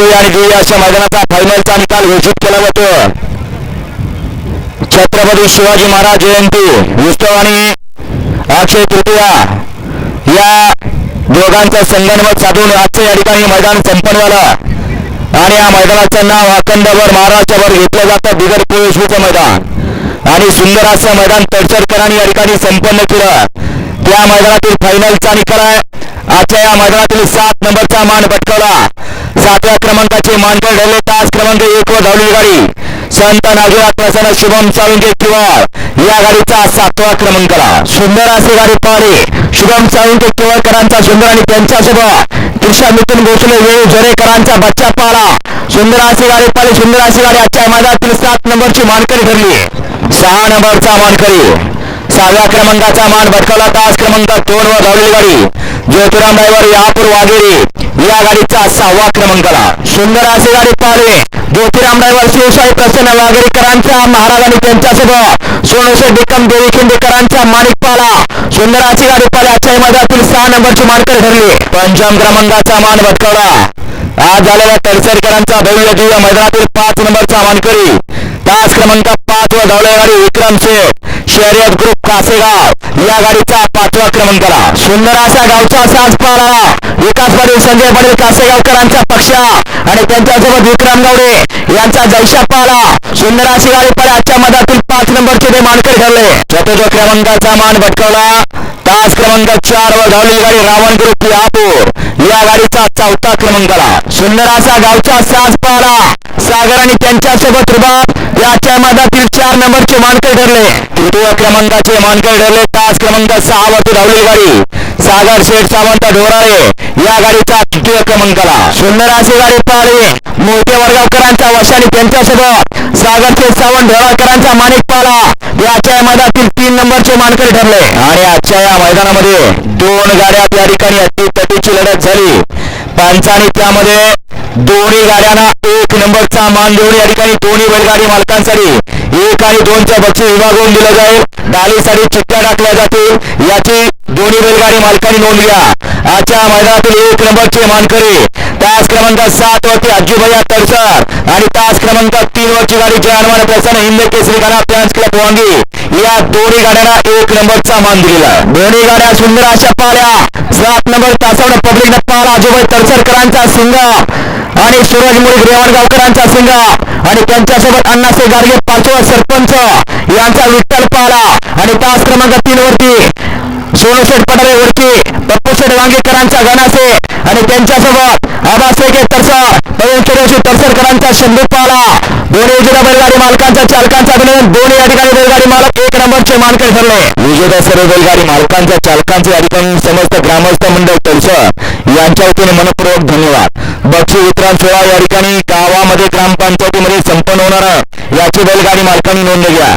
भव्य आणि दिव्य अशा मैदानाचा फायनलचा निकाल घोषित केला जातो. छत्रपती शिवाजी महाराज जयंती उत्सव आणि अक्षय तृतीया या दोघांचा संगणमत साधून आजचं या ठिकाणी मैदान संपन्न झालं. आणि या मैदानाचं नाव अखंडभर महाराष्ट्रभर घेतलं जातं. बिगर पोषणीचं मैदान आणि सुंदर असं मैदान तडसरकरांनी या ठिकाणी संपन्न केलं. त्या मैदानातील फायनलचा निकाल आहे. आजच्या या मैदानातील सात नंबरचा मान पटकावला. सातव्या क्रमांकाचे मानकर ठरले तास क्रमांक एक व धावली गाडी. संत नागरिक प्रसन्न शुभम साळुंके किवाळ या गाडीचा सातवा क्रमांकाला. सुंदर असे गाडी पाहणे शुभम साळुंके किवळकरांचा सुंदर आणि त्यांच्यासोबत त्रिशा मिथून भोसले वेळू झरेकरांचा बच्चा पाला सुंदर असे गाडी पाहिली सुंदर अशी गाडी आजच्या मैदानातील सात नंबरची मानकरी ठरली. सहा नंबरचा मानकरी. सहाव्या क्रमांकाचा मान भटकावला तास क्रमांक दोन वर धावलेली गाडी ज्योतिराम ड्रायव्हर यापूर वाघेरी. या गाडीचा सहावा क्रमांकाला. सुंदर अशी गाडी पाहिली. ज्योतिराम ड्रायव्हर शिवशाही प्रसन्न वाघेरीकरांचा महाराज आणि त्यांच्यासोबत सोनूशे बिकम देवी खिंडेकरांचा माणिक पाला. सुंदर अशी गाडी पाहिली. आजच्या मैदानातील सहा नंबरची मानकर ठरली. पंचम क्रमांकाचा मान भटकावला. आज झालेल्या तडसरकरांचा भव्य दिव्य मैदानातील पाच नंबरचा मानकरी. तास क्रमांक पाच व धावले गाडी विक्रम शेठ शर्यत ग्रुप कासेगाव. या गाडीचा पाचवा क्रमांकाला. सुंदर असा गावचा साज पाला विकास पाटील संजय पाटील कासेगावकरांचा पक्ष. आणि त्यांच्यासोबत विक्रम गावडे यांचा जैशा पाला. सुंदर अशी गाडी पाहिली आजच्या मधातील पाच नंबरचे ते मानकर ठरले. चतुर्थ क्रमांकाचा मान भटकावला. तास क्रमांक चार वर धावली गाडी रावण ग्रुप यापूर या गाडीचा चौथा क्रमांकाला सुंदर असा गावचा साज पाहला. सागर आणि त्यांच्यासोबत रुबाब याच्या मधातील चार नंबरचे मानकर ठरले. तृतीय क्रमांकाचे मानकर ठरले. तास क्रमांक सहा वरती धावली गाडी. सागर शेठ सावंत ढोराळे या गाडीचा तृतीय क्रमांकाला सुंदर अशी गाडी पाहिली. मोठे वर्गावकरांचा वर्षाने त्यांच्यासोबत सागर शेठ सावंत ढोराळकरांचा माणिक पाला. याच्या मैदानातील तीन नंबरचे मानकरी ठरले. आणि आजच्या या मैदानामध्ये दोन गाड्या त्या ठिकाणी अतितटीची लढत झाली. पंचाने त्यामध्ये दोन्ही गाड्यांना एक नंबरचा मान देऊन या ठिकाणी दोन्ही बैलगाडी मालकांसाठी एक आणि दोनच्या बक्षीस विभागून दिलं जाईल. डालीसाठी चिठ्ठ्या टाकल्या जातील. याची दोन्ही बैलगाडी मालकांनी नोंद घ्या. आजच्या मैदानातील एक नंबरचे मानकरी तास क्रमांक सात वरती अज्जूभैया तडसर आणि तास क्रमांक तीन वरची गाडी जय हनुमान प्रसन्न हिंद केसरी गाडा फॅन्स क्लब वांगी. या दोन्ही गाड्यांना एक नंबरचा मान दिलेला दोन्ही गाड्या सुंदर अशा पाल्या सात नंबर तासावर पब्लिक पाला अजूबाई तडसरकरांचा सिंग आणि सूरज मुळी रेवणगावकरांचा सिंग आणि त्यांच्यासोबत अण्णासे गाडगे पाचवा सरपंच यांचा विठ्ठल पाला आणि तास क्रमांक तीन वरती सोनूशेठ पठारे वरती. पप्पूशेठ वांगेकरांचा गणासे आणि त्यांच्यासोबत आबासेगे तरसर. पवन सुरेश तरसरकरांचा शंभू पाला दोन्ही जिल्हा बैलगाडी मालकांचा चालकांचा अभिनंदन. दोन्ही या ठिकाणी बैलगाडी मालक एक नंबरचे मानकरी ठरले. विजेता सर्व बैलगाडी मालकांच्या चालकांचे या ठिकाणी समस्त ग्रामस्थ मंडळ तरसर. यांच्या वतीने मनपूर्वक धन्यवाद. बक्षी वितरण सोहळा या ठिकाणी गावामध्ये ग्रामपंचायतीमध्ये संपन्न होणार. याची बैलगाडी मालकांनी नोंद घ्या.